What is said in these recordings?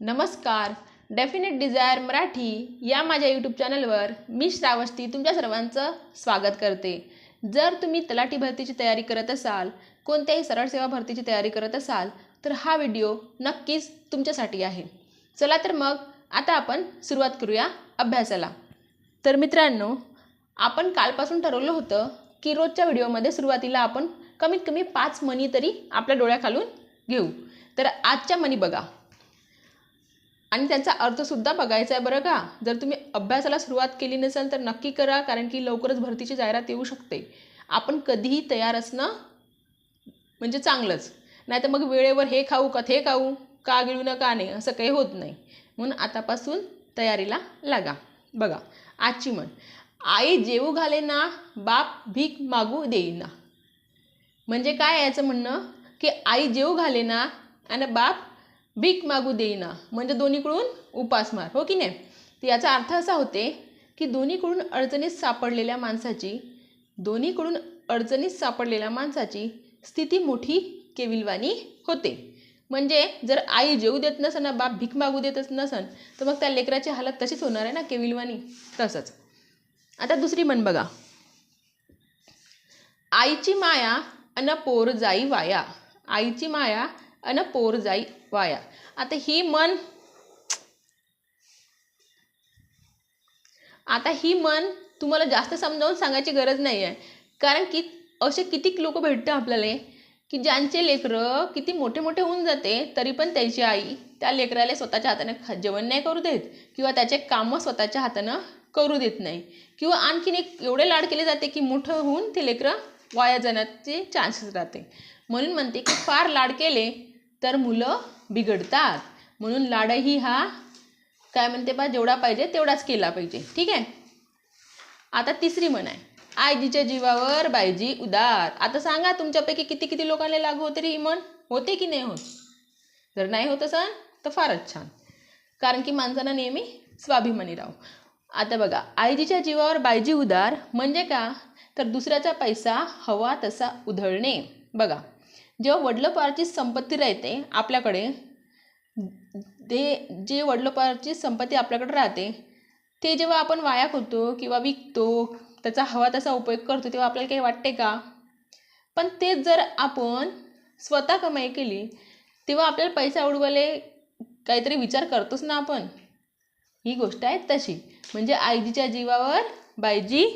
नमस्कार. Definite Dzire Marathi या माझ्या यूट्यूब चॅनलवर मी श्रावस्ती तुमच्या सर्वांचं स्वागत करते. जर तुम्ही तलाठी भरतीची तयारी करत असाल कोणत्याही सरळ सेवा भरतीची तयारी करत असाल तर हा व्हिडिओ नक्कीच तुमच्यासाठी आहे. चला तर मग आता आपण सुरुवात करूया अभ्यासाला. तर मित्रांनो आपण कालपासून ठरवलं होतं की रोजच्या व्हिडिओमध्ये सुरुवातीला आपण कमीत कमी पाच मनी तरी आपल्या डोळ्याखालून घेऊ. तर आजच्या मनी बघा. आणि त्यांचा अर्थसुद्धा बघायचा आहे बरं का. जर तुम्ही अभ्यासाला सुरुवात केली नसेल तर नक्की करा कारण की लवकरच भरतीची जाहिरात येऊ शकते. आपण कधीही तयार असणं म्हणजे चांगलंच. नाही तर मग वेळेवर हे खाऊ का ते खाऊ का गिळू ना का नाही असं काही होत नाही. म्हणून आतापासून तयारीला लागा. बघा आजची म्हण. आई जेवू घाले ना बाप भीक मागू देईना. म्हणजे काय याचं म्हणणं? की आई जेवू घाले ना आणि बाप भीक मागू देईना. म्हणजे दोन्हीकडून उपासमार हो की नाही? तर याचा अर्थ असा होते की दोन्हीकडून अडचणीत सापडलेल्या माणसाची दोन्हीकडून अडचणीत सापडलेल्या माणसाची स्थिती मोठी केविलवाणी होते. म्हणजे जर आई जेवू देत नसन ना बाप भीक मागू देतच नसन तर मग त्या लेकराची हालत तशीच होणार आहे ना केविलवाणी? तसंच. आता दुसरी म्हण बघा. आईची माया अन पोर जाई वाया. आईची माया अन पोर जाई वाया. आता ही मन आता ही मन तुम्हाला जास्त समजावून सांगायची गरज नाही आहे कारण की असे कितीक लोक भेटतं आपल्याला की ज्यांचे लेकरं किती मोठे मोठे होऊन जाते तरी पण त्याची आई त्या लेकराला स्वतःच्या हाताने खा जेवण नाही करू देत किंवा त्याचे कामं स्वतःच्या हातानं करू देत नाही. किंवा आणखीन एक एवढे लाड केले जाते की मोठं होऊन ते लेकरं वाया जाण्याचे चान्सेस राहते. म्हणून म्हणते की फार लाड केले तर मुलं बिघडतात. म्हणून लाडही हा काय म्हणते बा जेवढा पाहिजे तेवढाच केला पाहिजे. ठीक आहे? आता तिसरी म्हण आहे. आईजीच्या जीवावर बायजी उदार. आता सांगा तुमच्यापैकी किती किती लोकांना लागू होते रे ही म्हण? होते की नाही होत? जर नाही होत असाल तर फारच छान. कारण की माणसानं नेहमी स्वाभिमानी राहू. आता बघा आईजीच्या जीवावर बायजी उदार म्हणजे का? तर दुसऱ्याचा पैसा हवा तसा उधळणे. बघा जेव्हा वडलोपारची संपत्ती राहते आपल्याकडे ते जे वडलोपारची संपत्ती आपल्याकडे राहते ते जेव्हा आपण वाया करतो किंवा विकतो त्याचा हवा तसा उपयोग करतो तेव्हा आपल्याला काही वाटते का? पण तेच जर आपण स्वतः कमाई केली तेव्हा आपल्याला पैसा उडवायला काहीतरी विचार करतोच ना आपण. ही गोष्ट आहे तशी. म्हणजे आईजीच्या जीवावर बायजी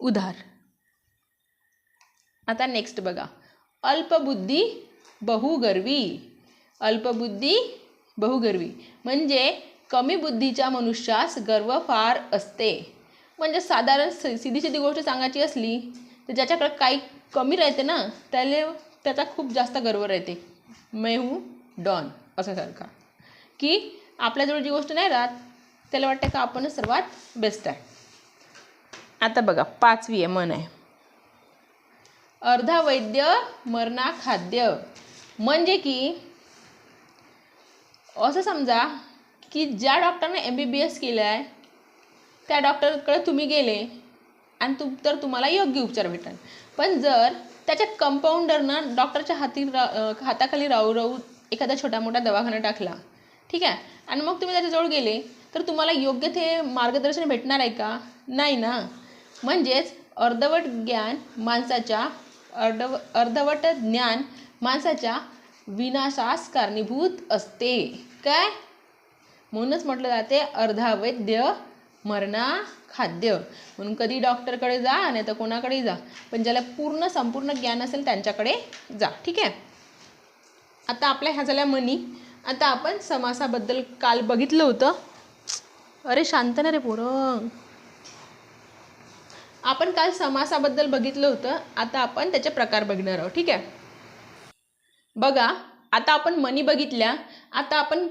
उधार. आता नेक्स्ट बघा. अल्पबुद्धी बहुगर्वी. अल्पबुद्धी बहुगर्वी. म्हणजे कमी बुद्धीच्या मनुष्यास गर्व फार असते. म्हणजे साधारण सिधी सिधी गोष्ट सांगायची असली तर ज्याच्याकडे काही कमी राहते ना त्याला त्याचा खूप जास्त गर्व राहते. मैं डॉन असासारखा की आपल्याजवळ जी गोष्ट नाही राहत त्याला वाटतं का आपणच सर्वात बेस्ट आहे. आता बघा पाचवी आहे मन आहे. अर्धा वैद्य मरणा खाद्य म्हणजे की असं समजा की ज्या डॉक्टरने एम बी बी एस केलं आहे त्या डॉक्टरकडे तुम्ही गेले आणि तुम तर तुम्हाला योग्य उपचार भेटेल. पण जर त्याच्या कंपाऊंडरनं डॉक्टरच्या हाती रा हाताखाली राहू राहू एखादा छोटा मोठा दवाखाना टाकला ठीक आहे? आणि मग तुम्ही त्याच्याजवळ गेले तर तुम्हाला योग्य ते मार्गदर्शन भेटणार आहे का? नाही ना. म्हणजेच अर्धवट ज्ञान माणसाच्या अर्धव अर्धवट ज्ञान माणसाच्या विनाशास कारणीभूत असते. काय? म्हणूनच म्हटलं जाते अर्धावैद्य मरणा खाद्य. म्हणून कधी डॉक्टरकडे जा नाही तर कोणाकडे जा. पण ज्याला पूर्ण संपूर्ण ज्ञान असेल त्यांच्याकडे जा. ठीक आहे? आता आपल्या ह्या झाल्या मनी. आता आपण समासाबद्दल काल बघितलं होतं. अरे शांत ना रे पोरं. आपण काल समासाबद्दल बघितलं होतं. आता आपण त्याचे प्रकार बघणार आहोत. ठीक आहे? बघा आता आपण मनी बघितल्या. आता आपण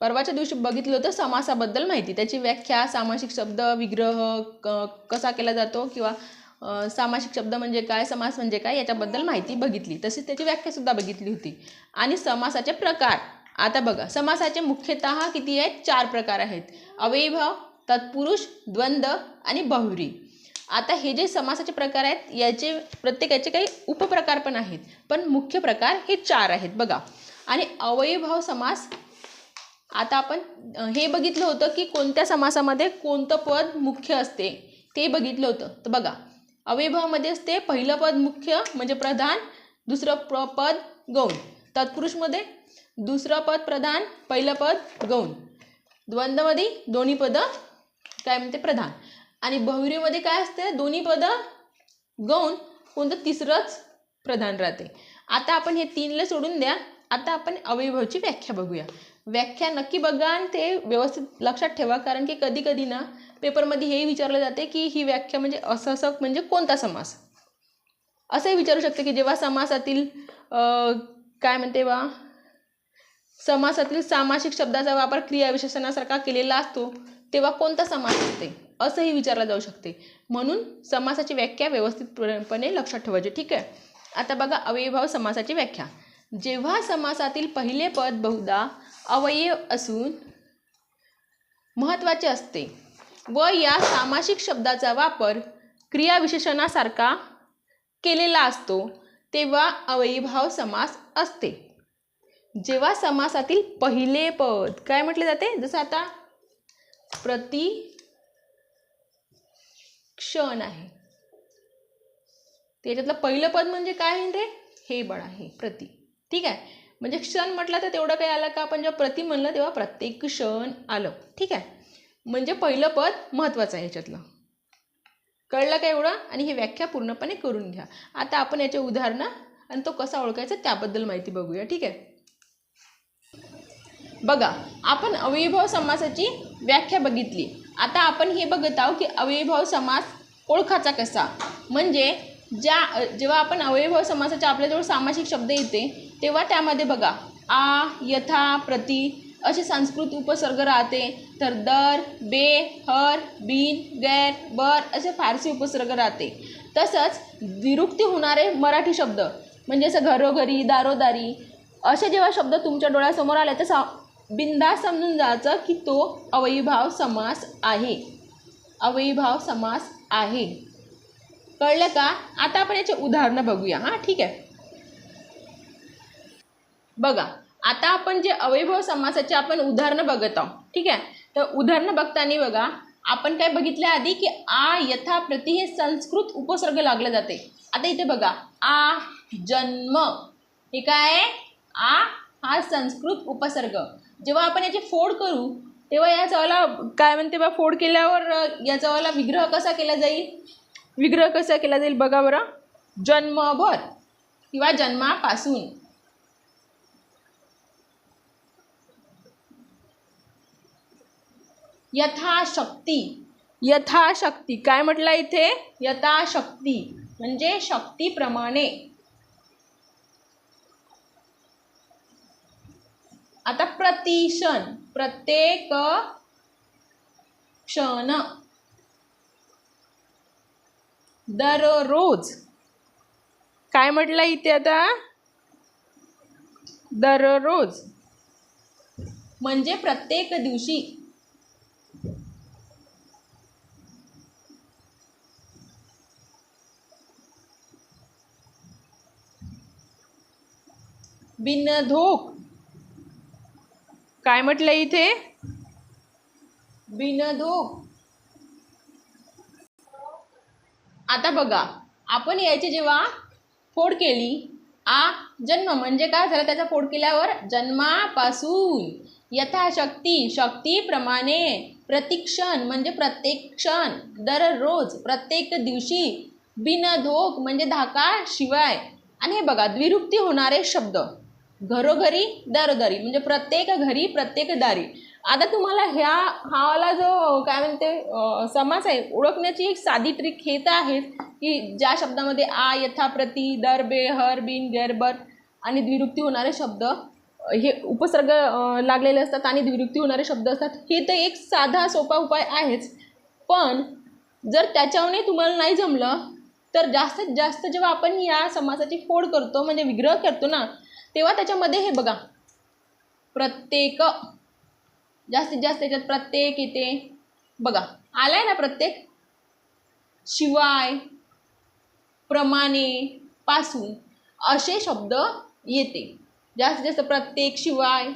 परवाच्या दिवशी बघितलं होतं समासाबद्दल माहिती. त्याची व्याख्या सामासिक शब्द विग्रह क कसा केला जातो किंवा सामासिक शब्द म्हणजे काय समास म्हणजे काय याच्याबद्दल माहिती बघितली. तसेच त्याची व्याख्यासुद्धा बघितली होती. आणि समासाचे प्रकार. आता बघा समासाचे मुख्यतः किती आहेत? चार प्रकार आहेत. अवयभाव तत्पुरुष द्वंद्व आणि बहुरी. आता हे जे समासाचे प्रकार आहेत याचे प्रत्येकाचे काही उपप्रकार पण आहेत. पण मुख्य प्रकार हे चार आहेत बघा. आणि अवयभाव समास आता आपण हे बघितलं होतं की कोणत्या समासामध्ये कोणतं पद मुख्य असते ते बघितलं होतं. तर बघा अवयभावामध्ये असते पहिलं पद मुख्य म्हणजे प्रधान दुसरं प्र पद गौण. तत्पुरुषमध्ये दुसरं पद प्रधान पहिलं पद गौण. द्वंद्वमध्ये दोन्ही पदं काय म्हणते? प्रधान. आणि बहुरीमध्ये काय असते? दोन्ही पदं गौण कोणतं तिसरंच प्रधान राहते. आता आपण हे तीनला सोडून द्या. आता आपण अविभावची व्याख्या बघूया. व्याख्या नक्की बघा आणि ते व्यवस्थित लक्षात ठेवा कारण की कधी कधी ना पेपरमध्ये हे विचारलं जाते की ही व्याख्या म्हणजे असं असं म्हणजे कोणता समास? असंही विचारू शकते की जेव्हा समासातील काय म्हणते बा? समासातील सामासिक शब्दाचा वापर क्रियाविशेषणासारखा केलेला असतो तेव्हा कोणता समास असते? असंही विचारलं जाऊ शकते. म्हणून समासाची व्याख्या व्यवस्थितपणे लक्षात ठेवायची. ठीक आहे? आता बघा अवयभाव समासाची व्याख्या. जेव्हा समासातील पहिले पद बहुधा अवयव असून महत्त्वाचे असते व या सामासिक शब्दाचा वापर क्रियाविशेषणासारखा केलेला असतो तेव्हा अवयभाव समास असते. जेव्हा समासातील पहिले पद काय म्हटले जाते? जसं आता प्रति क्षण आहे. त्याच्यातलं पहिलं पद म्हणजे काय आहे रे? हे बळ आहे प्रति. ठीक आहे? म्हणजे क्षण म्हटलं तर तेवढं काही आलं का? आपण जेव्हा प्रति म्हणलं तेव्हा प्रत्येक क्षण आलं. ठीक आहे? म्हणजे पहिलं पद महत्त्वाचं आहे याच्यातलं. कळलं का एवढं? आणि ही व्याख्या पूर्णपणे करून घ्या. आता आपण याचे उदाहरणं आणि तो कसा ओळखायचा त्याबद्दल माहिती बघूया. ठीक आहे? बघा आपण अविभाव समासाची व्याख्या बघितली. आता आपण हे बघत आहोत की अवयभाव समास ओळखाचा कसा. म्हणजे ज्या जेव्हा आपण अव्ययभाव समासाच्या आपल्याजवळ सामासिक शब्द येते तेव्हा त्यामध्ये बघा आ यथा प्रति असे संस्कृत उपसर्ग राहते. तर दर बे हर बिन गैर बर असे फारसी उपसर्ग राहते. तसंच विरुक्ती होणारे मराठी शब्द म्हणजे असं घरोघरी दारोदारी असे जेव्हा शब्द तुमच्या डोळ्यासमोर आले तर सा बिंदास समजून जायचं की तो अवयभाव समास आहे. अवयभाव समास आहे. कळलं का? आता आपण याचे उदाहरणं बघूया. हां ठीक आहे. बघा आता आपण जे अवयभाव समासाचे आपण उदाहरणं बघत आहोत ठीक आहे? तर उदाहरणं बघताना बघा आपण काय बघितलं आधी की आ यथा प्रति हे संस्कृत उपसर्ग लागलं जाते. आता इथे बघा आ जन्म. हे काय? आहे आ हा संस्कृत उपसर्ग. जेव्हा आपण याची फोड करू तेव्हा या चवाला काय म्हणते बा फोड केल्यावर या याचावाला विग्रह कसा केला जाईल? विग्रह कसा केला जाईल बघा बरं. जन्मभर किंवा जन्मापासून. यथाशक्ती. यथाशक्ती. काय म्हटलं इथे? यथाशक्ती. म्हणजे शक्तीप्रमाणे. आता प्रतिक्षण प्रत्येक क्षण. दररोज. काय म्हटलं इथे आता? दररोज. म्हणजे प्रत्येक दिवशी. बिनधोक. काय म्हटलं इथे? बिनधोक आता बघा आपण याची जेव्हा फोड केली आ जन्म म्हणजे काय झालं? त्याचा फोड केल्यावर जन्मापासून यथाशक्ती शक्तीप्रमाणे प्रतिक्षण म्हणजे प्रत्येक क्षण दररोज प्रत्येक दिवशी बिनधोक म्हणजे धाका शिवाय. आणि हे बघा द्विरुक्ती होणारे शब्द. घरोघरी दारोदारी. म्हणजे प्रत्येक घरी प्रत्येक दारी. आता तुम्हाला ह्या हावाला जो काय म्हणते समास आहे ओळखण्याची एक साधी ट्रिक हे तर आहेच की ज्या शब्दामध्ये आ यथा प्रति दर बे हर बिन गैरबर आणि द्विरुक्ती होणारे शब्द हे उपसर्ग लागलेले असतात आणि द्विरुक्ती होणारे शब्द असतात हे तर एक साधा सोपा उपाय आहेच. पण जर त्याच्याहूनही तुम्हाला नाही जमलं तर जास्तीत जास्त जेव्हा आपण या समासाची फोड करतो म्हणजे विग्रह करतो ना तेव्हा त्याच्यामध्ये हे बघा. प्रत्येक जास्तीत जास्त त्याच्यात प्रत्येक येते बघा. आलाय ना प्रत्येक? शिवाय प्रमाणे पासून असे शब्द येते. जास्तीत जास्त प्रत्येक शिवाय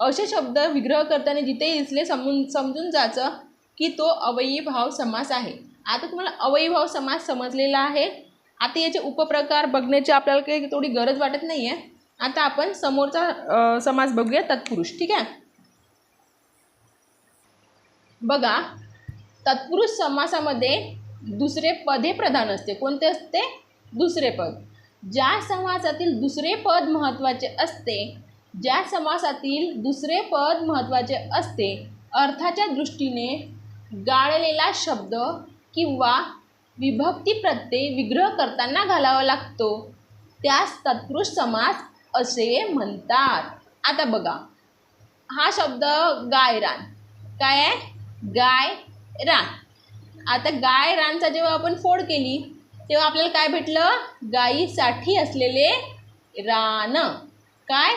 असे शब्द विग्रह करताना जिथे इसले समजून समजून जायचं की तो अवयवी भाव समास आहे. आता तुम्हाला अवयीभाव समास समजलेला आहे. आता याचे उपप्रकार बघण्याची आपल्याला काही थोडी गरज वाटत नाही आहे आता आपण समोरचा समास बघूया तत्पुरुष ठीक आहे? बघा तत्पुरुष समासामध्ये दुसरे पद हे प्रधान असते. कोणते असते? दुसरे पद. ज्या समासातील दुसरे पद महत्त्वाचे असते ज्या समासातील दुसरे पद महत्त्वाचे असते अर्थाच्या दृष्टीने गाळलेला शब्द किंवा विभक्ती प्रत्यय विग्रह करताना घालावा लागतो. त्यास तत्पुरुष समास असे म्हणतात. आता बघा. हा शब्द गायरान. काय आहे? गाय रान आता गाय रानचा जेव्हा आपण फोड केली तेव्हा आपल्याला काय भेटलं? गायीसाठी असलेले रान. काय?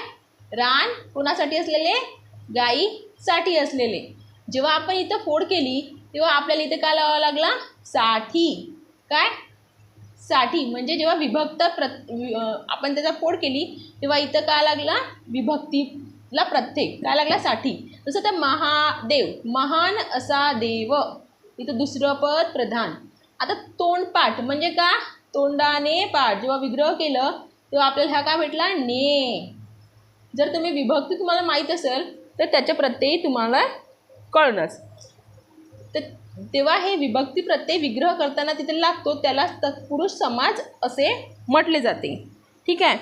रान कोणासाठी असलेले? गायीसाठी असलेले. जेव्हा आपण इथं फोड केली तेव्हा आपल्याला इथं काय लावावा लागला? साठी. काय? साठी. म्हणजे जेव्हा विभक्त प्र वि- आपण त्याचा फोड केली तेव्हा इथं काय लागला? विभक्तीला प्रत्येक. काय लागला? साठी. जसं तर महादेव. महान असा देव. इथं दुसरं पद प्रधान. आता तोंडपाठ म्हणजे का? तोंडाने पाठ. जेव्हा विग्रह केलं तेव्हा आपल्याला ह्या काय भेटला? ने. जर तुम्ही विभक्ती तुम्हाला माहीत असेल तर त्याच्या प्रत्ययी तुम्हाला कळणंच. तेव्हा हे विभक्ती प्रत्यय विग्रह करताना तिथे लागतो त्याला तत्पुरुष समाज असे म्हटले जाते. ठीक आहे?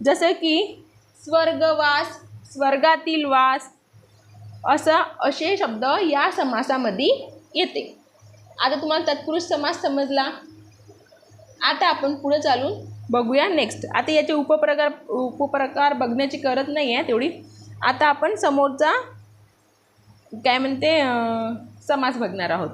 जसं की स्वर्गवास स्वर्गातील वास असं असे शब्द या समासामध्ये येते. आता तुम्हाला तत्पुरुष समास समजला? आता आपण पुढे चालून बघूया नेक्स्ट आता याचे उपप्रकार उपप्रकार बघण्याची गरज नाही आहे तेवढी. आता आपण समोरचा काय म्हणते समास बघणार आहोत.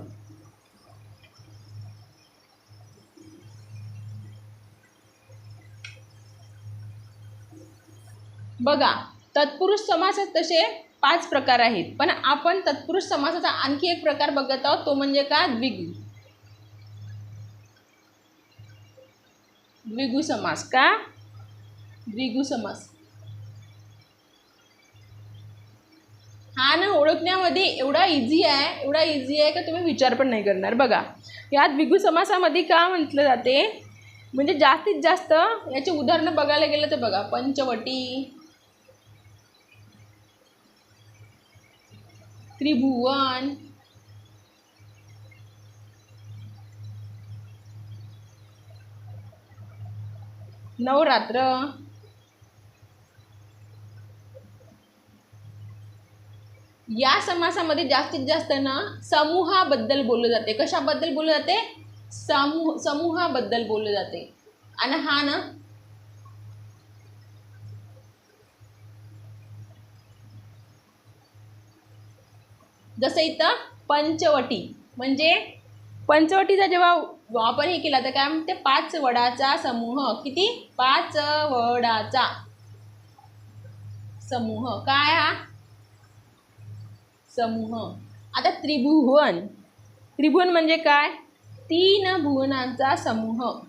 बघा तत्पुरुष समासात तसे पाच प्रकार आहेत. पण आपण तत्पुरुष समासाचा आणखी एक प्रकार बघत आहोत तो म्हणजे का द्विगु. द्विगु समास का? द्विगु समास. हा ना ओळखण्यामध्ये एवढा इझी आहे एवढा इझी आहे का तुम्ही विचार पण नाही करणार. बघा या द्विगु समासामध्ये का म्हटलं जाते? म्हणजे जास्तीत जास्त याचे उदाहरणं बघायला गेलं तर बघा पंचवटी त्रिभुवन नवरात्र या समासामध्ये जास्तीत जास्त ना समूहाबद्दल बोललं जाते. कशाबद्दल बोललं जाते? समूह समूहाबद्दल बोललं जाते. आणि हा ना जसं इथं पंचवटी म्हणजे पंचवटीचा जेव्हा वापर हे केला तर काय म्हणते? पाच वडाचा समूह. किती? पाच वडाचा समूह. काय हा? समूह. आता त्रिभुवन. त्रिभुवन म्हणजे काय? तीन भुवनांचा समूह.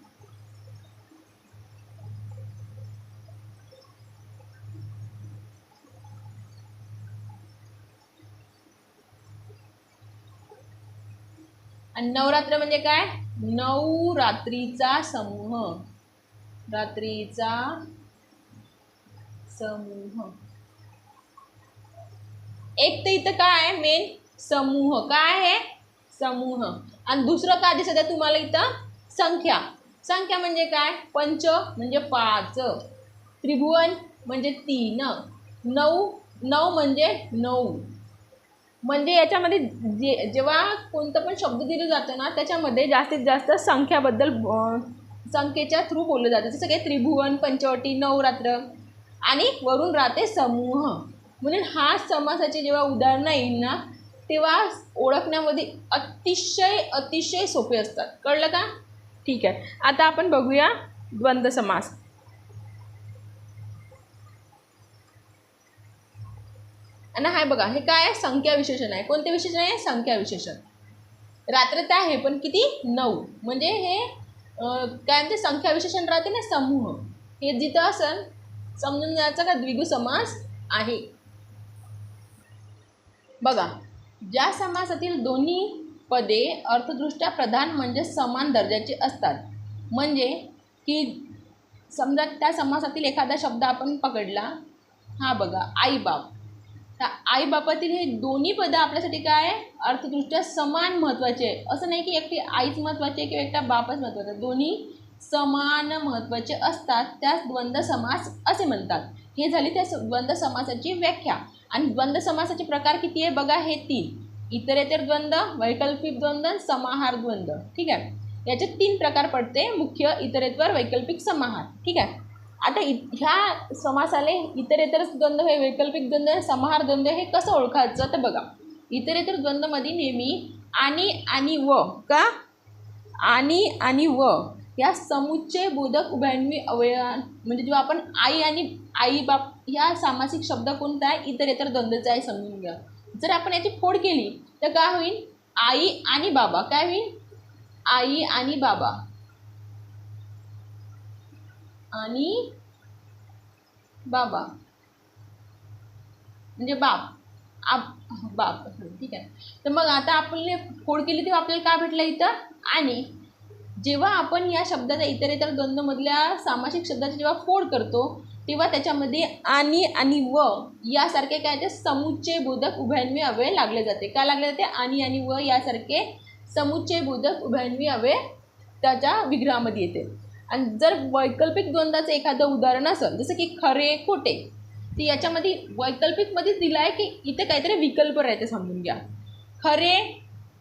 आणि नवरात्र म्हणजे काय? नऊ रात्रीचा समूह. रात्रीचा समूह. एक तर इथं काय आहे? मेन समूह. काय आहे? समूह. आणि दुसरं काय दिसत आहे तुम्हाला इथं? संख्या. संख्या म्हणजे काय? पंच म्हणजे पाच. त्रिभुवन म्हणजे तीन. नऊ नऊ म्हणजे नऊ. म्हणजे याच्यामध्ये जे जेव्हा कोणतं पण शब्द दिलं जातं ना त्याच्यामध्ये जास्तीत जास्त संख्याबद्दल संख्येच्या थ्रू बोललं जातं. जसं काही त्रिभुवन पंचवटी नवरात्र. आणि वरून राहते समूह. म्हणून हा समासाचे जेव्हा उदाहरणं येईल ना तेव्हा ओळखण्यामध्ये अतिशय अतिशय सोपे असतात. कळलं का? ठीक आहे. आता आपण बघूया द्वंद्व समास. आणि हाय बघा हे काय आहे? संख्या विशेषण आहे. कोणते विशेषण आहे? संख्या विशेषण. रात्र ते आहे पण किती? नऊ. म्हणजे हे काय म्हणते? संख्या विशेषण राहते ना समूह. हे जिथं असेल समजून जायचं का? द्विगु समास आहे. बघा ज्या समासातील दोन्ही पदे अर्थदृष्ट्या प्रधान म्हणजे समान दर्जाची असतात. म्हणजे की समजा त्या समासातील एखादा शब्द आपण पकडला हा बघा आईबाप. तर आईबापातील हे दोन्ही पदं आपल्यासाठी काय? अर्थदृष्ट्या समान महत्त्वाचे. आहे असं नाही की एकटी आईच महत्त्वाची आहे किंवा एकटा बापच महत्त्वाचा. दोन्ही समान महत्त्वाचे असतात. त्यास द्वंद्व समास असे म्हणतात. हे झाली त्या द्वंद्व समासाची व्याख्या. आणि द्वंद्व समासाचे प्रकार किती आहे? बघा हे तीन. इतरेतर द्वंद्व वैकल्पिक द्वंद्व समाहार द्वंद्व ठीक आहे? याचे तीन प्रकार पडते. मुख्य इतरेत्वर वैकल्पिक समाहार. ठीक आहे? आता इ ह्या समासाले इतरेतर द्वंद्व हे वैकल्पिक द्वंद्व समाहार द्वंद्व हे कसं ओळखायचं? तर बघा. इतरेतर द्वंद्वमध्ये नेहमी आणि आणि व. का? आणि आणि व. या समुच्चय बोधक उभयान्वी अवयवा म्हणजे जेव्हा आपण आई आणि आई बाप ह्या सामासिक शब्द कोणता आहे? इतर इतर द्वंद्वचा आहे समजून घ्या. जर आपण याची फोड केली तर काय होईल? आई आणि बाबा. काय होईल? आई आणि बाबा. आणि बाबा. म्हणजे बाप. आप बाप. ठीक आहे. तर मग आता आपण फोड केली तेव्हा आपल्याला काय भेटलं इथं? आणि जेव्हा आपण या शब्दाचा इतर इतर द्वंद्वमधल्या सामासिक शब्दाची जेव्हा फोड करतो तेव्हा त्याच्यामध्ये आणि आणि व यासारखे काय ते समुच्चय बोधक उभयान्वी अव्यय लागले जाते. काय लागले जाते? आणि आणि व यासारखे समुच्चय बोधक उभयान्वी अव्यय त्याच्या विग्रहामध्ये येते. आणि जर वैकल्पिक द्वंद्वाचं एखादं उदाहरण असेल जसं की खरे खोटे ते याच्यामध्ये वैकल्पिकमध्येच दिलं आहे की इथे काहीतरी विकल्प राहते समजून घ्या. खरे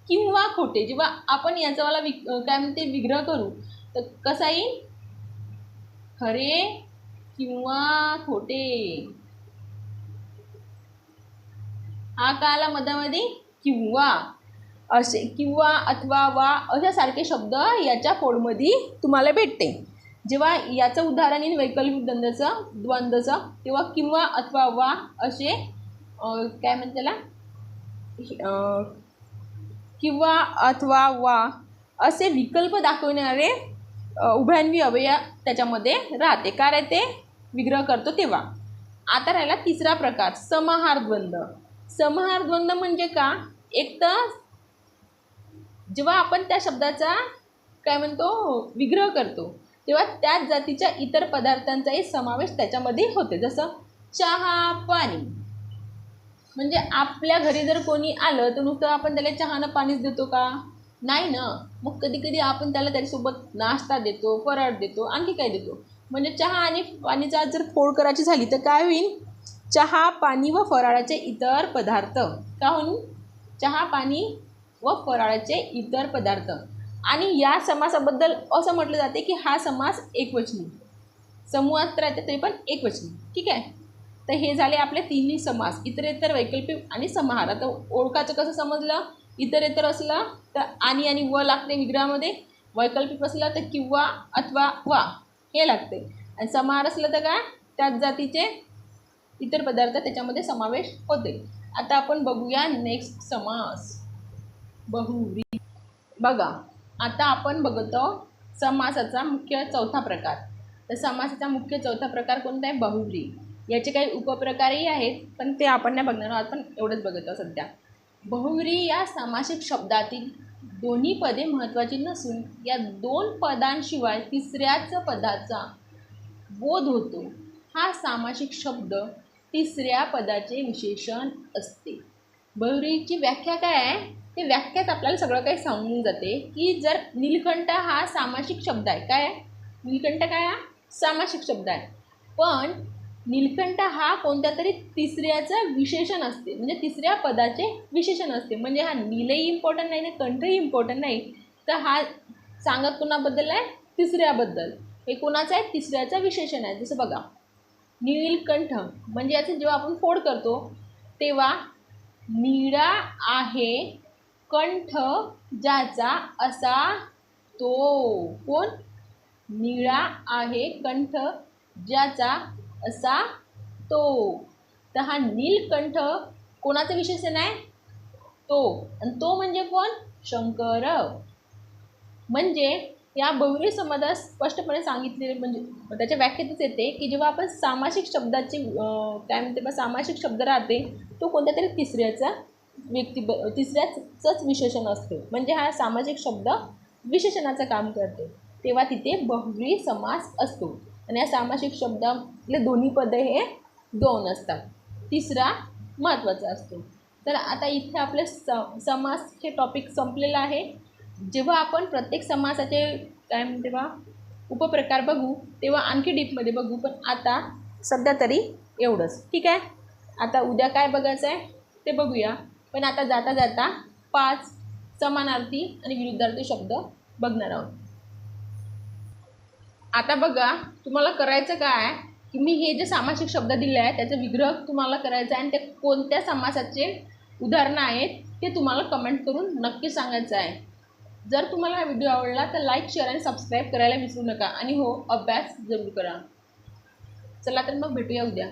किंवा खोटे जेव्हा आपण याचावाला विक काय म्हणते विग्रह करू तर कसा येईल खरे किंवा खोटे? हा का आला मधामध्ये किंवा असे किंवा अथवा वा अशासारखे शब्द याच्या फोडमध्ये तुम्हाला भेटते. जेव्हा याचं उदाहरण येईल वैकल्पिक द्वंद्वचं द्वंद्वचं तेव्हा किंवा अथवा वा असे काय म्हणते त्याला? किंवा अथवा वा असे विकल्प दाखवणारे उभ्यान्वी अवयव त्याच्यामध्ये राहते. काय राहते? विग्रह करतो तेव्हा. आता राहिला तिसरा प्रकार समाहार द्वंद्व समाहार द्वंद्व म्हणजे का? एक तर जेव्हा आपण त्या शब्दाचा काय म्हणतो? विग्रह करतो तेव्हा त्याच जातीच्या इतर पदार्थांचाही समावेश त्याच्यामध्ये होते. जसं चहा पाणी. म्हणजे आपल्या घरी जर कोणी आलं तर नुसतं आपण त्याला चहानं पाणीच देतो का? नाही ना. मग कधी कधी आपण त्याला त्याच्यासोबत नाश्ता देतो फराळ देतो आणखी काय देतो? म्हणजे चहा आणि पाणीचा जर फोड करायची झाली तर काय होईल? चहा पाणी व फराळाचे इतर पदार्थ. का होईल? चहा पाणी व फराळाचे इतर पदार्थ. आणि या समासाबद्दल असं म्हटलं जाते की हा समास एकवचनी. समूहात राहते तरी पण एकवचनी. ठीक आहे? तर हे झाले आपले तिन्ही समास. इतरेतर वैकल्पिक आणि समाहार. आता ओळखाचं कसं समजलं? इतरेतर असलं तर आणि आणि व लागते विग्रहामध्ये. वैकल्पिक असलं तर किंवा अथवा वा. हे लागते. आणि समाहार असलं तर काय? त्याच जातीचे इतर पदार्थ त्याच्यामध्ये समावेश होते. आता आपण बघूया नेक्स्ट समास. बहुव्री बघा आता आपण बघतो समासाचा मुख्य चौथा प्रकार. तर समासाचा मुख्य चौथा प्रकार कोणता आहे? बहुव्री याचे काही उपप्रकारही आहेत पण ते आपण नाही बघणार आहोत. पण एवढंच बघत आहोत सध्या. बहुव्री या सामासिक शब्दातील दोन्ही पदे महत्त्वाची नसून या दोन पदांशिवाय तिसऱ्याच पदाचा बोध होतो. हा सामासिक शब्द तिसऱ्या पदाचे विशेषण असते. बहुरीची व्याख्या काय आहे? ते व्याख्यात आपल्याला सगळं काही सांगून जाते की जर नीलकंठ हा सामासिक शब्द आहे. काय आहे? नीलकंठ काय हा? सामासिक शब्द आहे. पण नीलकंठ हा कोणत्या तरी तिसऱ्याचं विशेषण असते. म्हणजे तिसऱ्या पदाचे विशेषण असते. म्हणजे हा नीलही इम्पॉर्टंट नाही ना कंठही इम्पॉर्टंट नाही. तर हा सांगत कोणाबद्दल आहे? तिसऱ्याबद्दल. हे कोणाचं आहे? तिसऱ्याचं विशेषण आहे. जसं बघा नीलकंठ म्हणजे याचं जेव्हा आपण फोड करतो तेव्हा निळा आहे कंठ ज्याचा असा तो. कोण? निळा आहे कंठ ज्याचा असा तो. तर हा नीलकंठ कोणाचं विशेषण आहे? तो. आणि तो म्हणजे कोण? शंकर. म्हणजे या बहुरी समाजात स्पष्टपणे सांगितलेले म्हणजे त्याच्या व्याख्येतच येते की जेव्हा आपण सामासिक शब्दाचे काय म्हणते बा सामासिक शब्द राहते तो कोणत्या तरी तिसऱ्याचा व्यक्ती ब तिसऱ्याचंच विशेषण असते. म्हणजे हा सामाजिक शब्द विशेषणाचं काम करते. तेव्हा तिथे बहुरी समास असतो. आणि या सामासिक शब्दातले दोन्ही पदे हे दोन असतात. तिसरा महत्त्वाचा असतो. तर आता इथे आपले स समास हे टॉपिक संपलेलं आहे. जेव्हा आपण प्रत्येक समासाचे काय म्हणते बा उपप्रकार बघू तेव्हा आणखी डीपमध्ये बघू पण आता सध्या तरी एवढंच. ठीक आहे? आता उद्या काय बघायचं आहे ते बघूया. पण आता जाता जाता पाच समानार्थी आणि विरुद्धार्थी शब्द बघणार आहोत. आता बघा तुम्हाला करायचं काय? की मी हे जे सामासिक शब्द दिले आहे त्याचा विग्रह तुम्हाला करायचा आहे आणि ते कोणत्या समासाचे उदाहरणं आहेत ते तुम्हाला कमेंट करून नक्की सांगायचं आहे. जर तुम्हाला हा व्हिडिओ आवडला तर लाईक शेअर आणि सबस्क्राईब करायला विसरू नका. आणि हो अभ्यास जरूर करा. चला तर मग भेटूया उद्या.